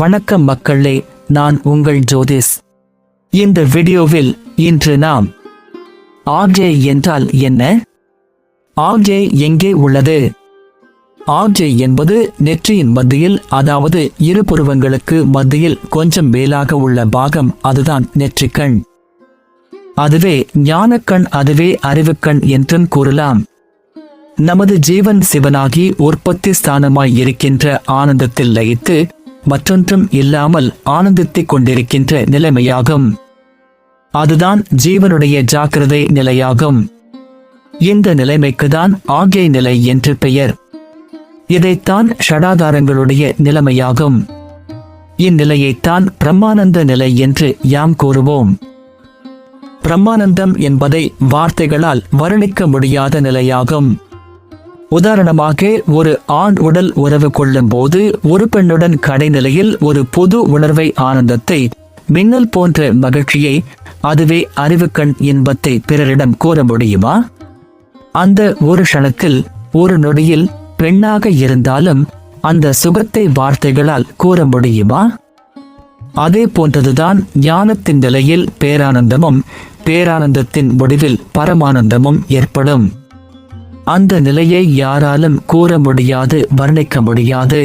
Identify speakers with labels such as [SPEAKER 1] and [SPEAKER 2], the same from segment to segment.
[SPEAKER 1] வணக்கம் மக்களே நான் உங்கள் ஜோதிஸ். இந்த வீடியோவில் இன்று நாம் ஆர்ஜே என்றால் என்ன? ஆர்ஜே எங்கே உள்ளது? ஆர்ஜே என்பது நெற்றியின் மத்தியில் அதாவது இரு புருவங்களுக்கு மத்தியில் கொஞ்சம் மேலாக உள்ள பாகம் அதுதான் நெற்றிக்கண். அதுவே ஞானக்கண் அதுவே அறிவுக்கண் என்றும் கூறலாம். நமது ஜீவன் சிவனாகி உற்பத்தி ஸ்தானமாய் இருக்கின்ற ஆனந்தத்தில் லயித்து மற்றொன்றும் இல்லாமல் ஆனந்தித்துக் கொண்டிருக்கின்ற நிலைமையாகும். அதுதான் ஜீவனுடைய ஜாக்கிரதை நிலையாகும். இந்த நிலைமைக்குதான் ஆகிய நிலை என்று பெயர். இதைத்தான் ஷடாதாரங்களுடைய நிலைமையாகும். இந்நிலையைத்தான் பிரம்மானந்த நிலை என்று யாம் கூறுவோம். பிரம்மானந்தம் என்பதை வார்த்தைகளால் வர்ணிக்க முடியாத நிலையாகும். உதாரணமாக ஒரு ஆண் உடல் உறவு கொள்ளும் போது ஒரு பெண்ணுடன் கடைநிலையில் ஒரு புது உணர்வை ஆனந்தத்தை மின்னல் போன்ற மகிழ்ச்சியை அதுவே அறிவுக்கண் இன்பத்தை பிறரிடம் கூற முடியுமா? அந்த ஒரு க்ஷணத்தில் ஒரு நொடியில் பெண்ணாக இருந்தாலும் அந்த சுகத்தை வார்த்தைகளால் கூற முடியுமா? அதே போன்றதுதான் ஞானத்தின் நிலையில் பேரானந்தமும் பேரானந்தத்தின் முடிவில் பரமானந்தமும் ஏற்படும். அந்த நிலையை யாராலும் கூற முடியாது வர்ணிக்க முடியாது.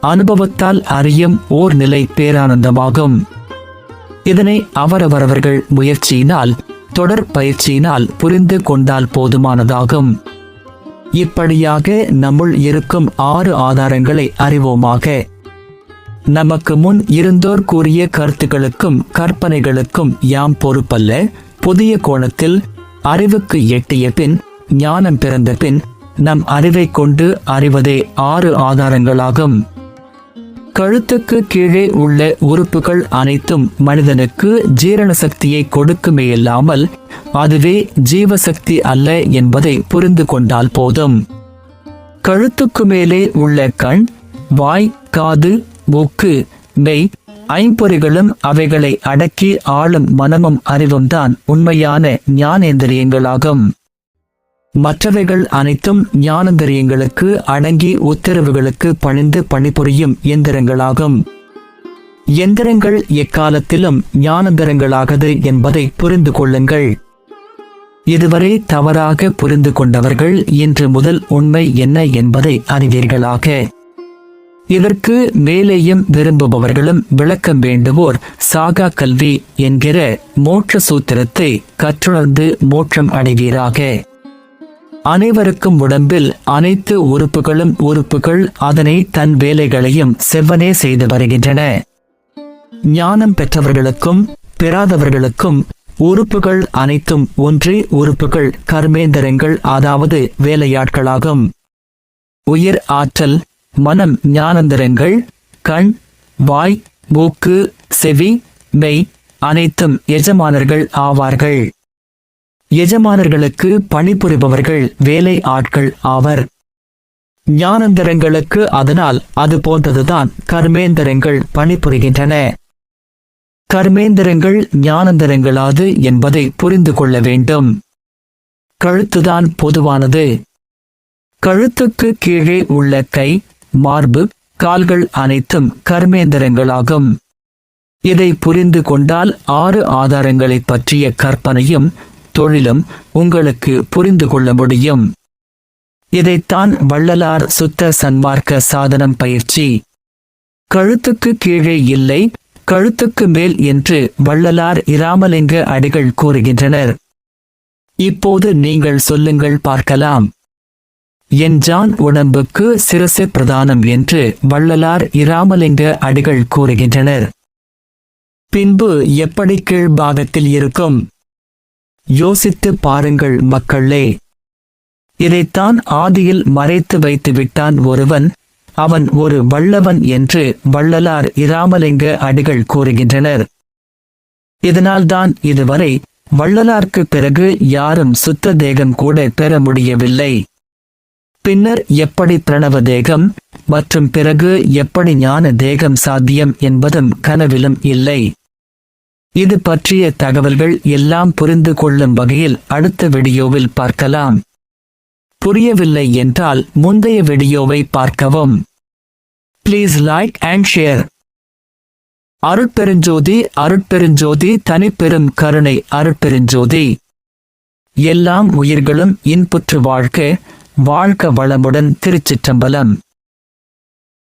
[SPEAKER 1] அனுபவத்தால் அறியும் ஓர் நிலை பேரானந்தமாகும். இதனை அவரவரவர்கள் முயற்சியினால் தொடர் பயிற்சியினால் புரிந்து கொண்டால் போதுமானதாகும். இப்படியாக நம்முள் இருக்கும் ஆறு ஆதாரங்களை அறிவோமாக. நமக்கு முன் இருந்தோர் கூறிய கருத்துக்களுக்கும் கற்பனைகளுக்கும் யாம் பொறுப்பல்ல புதிய கோணத்தில் அறிவுக்கு எட்டிய பின் ஞானம் பிறந்த பின் நம் அறிவை கொண்டு அறிவதே ஆறு ஆதாரங்களாகும். கழுத்துக்கு கீழே உள்ள உறுப்புகள் அனைத்தும் மனிதனுக்கு ஜீரண சக்தியை கொடுக்குமேயில்லாமல் அதுவே ஜீவசக்தி அல்ல என்பதை புரிந்து கொண்டால் போதும். கழுத்துக்கு மேலே உள்ள கண் வாய் காது மூக்கு மெய் ஐம்பொறிகளும் அவைகளை அடக்கி ஆளும் மனமும் அறிவும் தான் உண்மையான ஞானேந்திரியங்களாகும். மற்றவைகள் அனைத்தும் ஞானந்தரியங்களுக்கு அடங்கி உத்தரவுகளுக்கு பணிந்து பணிபுரியும் எந்திரங்களாகும். எந்திரங்கள் எக்காலத்திலும் ஞானந்தரங்களாகது என்பதை புரிந்து கொள்ளுங்கள். இதுவரை தவறாக புரிந்து கொண்டவர்கள் இன்று முதல் உண்மை என்ன என்பதை அறிவீர்களாக. இதற்கு மேலேயும் விரும்புபவர்களும் விளக்கம் வேண்டுவோர் சாகா கல்வி என்கிற மோட்ச சூத்திரத்தை கற்றுணர்ந்து மோட்சம் அடைவீராக. அனைவருக்கும் உடம்பில் அனைத்து உறுப்புகளும் உறுப்புகள் அதனை தன் வேலைகளையும் செவ்வனே செய்து வருகின்றன. ஞானம் பெற்றவர்களுக்கும் பெறாதவர்களுக்கும் உறுப்புகள் அனைத்தும் ஒன்றே உறுப்புகள் கர்மேந்திரங்கள் அதாவது வேலையாட்களாகும். உயிர் ஆற்றல் மனம் ஞானந்திரங்கள் கண் வாய் மூக்கு செவி மெய் அனைத்தும் எஜமானர்கள் ஆவார்கள். எஜமானர்களுக்கு பணிபுரிபவர்கள் வேலை ஆட்கள் ஆவர். ஞானந்தரங்களுக்கு அதனால் அது போன்றதுதான் கர்மேந்திரங்கள் பணிபுரிகின்றன. கர்மேந்திரங்கள் ஞானந்தரங்களாது என்பதை புரிந்து கொள்ள வேண்டும். கழுத்துதான் பொதுவானது. கழுத்துக்கு கீழே உள்ள கை மார்பு கால்கள் அனைத்தும் கர்மேந்திரங்களாகும். இதை புரிந்து கொண்டால் ஆறு ஆதாரங்களைப் பற்றிய கற்பனையும் தொழிலும் உங்களுக்கு புரிந்து கொள்ள முடியும். இதைத்தான் வள்ளலார் சுத்த சன்மார்க்க சாதனம் பயிற்சி. கழுத்துக்கு கீழே இல்லை கழுத்துக்கு மேல் என்று வள்ளலார் இராமலிங்க அடிகள் கூறுகின்றனர். இப்போது நீங்கள் சொல்லுங்கள் பார்க்கலாம். என் ஜான் உடம்புக்கு சிரசு பிரதானம் என்று வள்ளலார் இராமலிங்க அடிகள் கூறுகின்றனர். பின்பு எப்படி கீழ்பாகத்தில் இருக்கும்? யோசித்து பாருங்கள் மக்களே. இதைத்தான் ஆதியில் மறைத்து வைத்து விட்டான் ஒருவன். அவன் ஒரு வல்லவன் என்று வள்ளலார் இராமலிங்க அடிகள் கூறுகின்றனர். இதனால்தான் இதுவரை வள்ளலார்க்கு பிறகு யாரும் சுத்த தேகம் கூட பெற முடியவில்லை. பின்னர் எப்படி பிரணவ தேகம் மற்றும் பிறகு எப்படி ஞான தேகம் சாத்தியம் என்பதும் கனவிலும் இல்லை. இது பற்றிய தகவல்கள் எல்லாம் புரிந்து கொள்ளும் வகையில் அடுத்த வீடியோவில் பார்க்கலாம். புரியவில்லை என்றால் முந்தைய வீடியோவை பார்க்கவும். ப்ளீஸ் லைக் அண்ட் ஷேர் அருட்பெருஞ்சோதி அருட்பெருஞ்சோதி தனிப்பெரும் கருணை அருட்பெருஞ்சோதி. எல்லாம் உயிர்களும் இன்புற்று வாழ்க வாழ்க வளமுடன் திருச்சிற்றம்பலம்.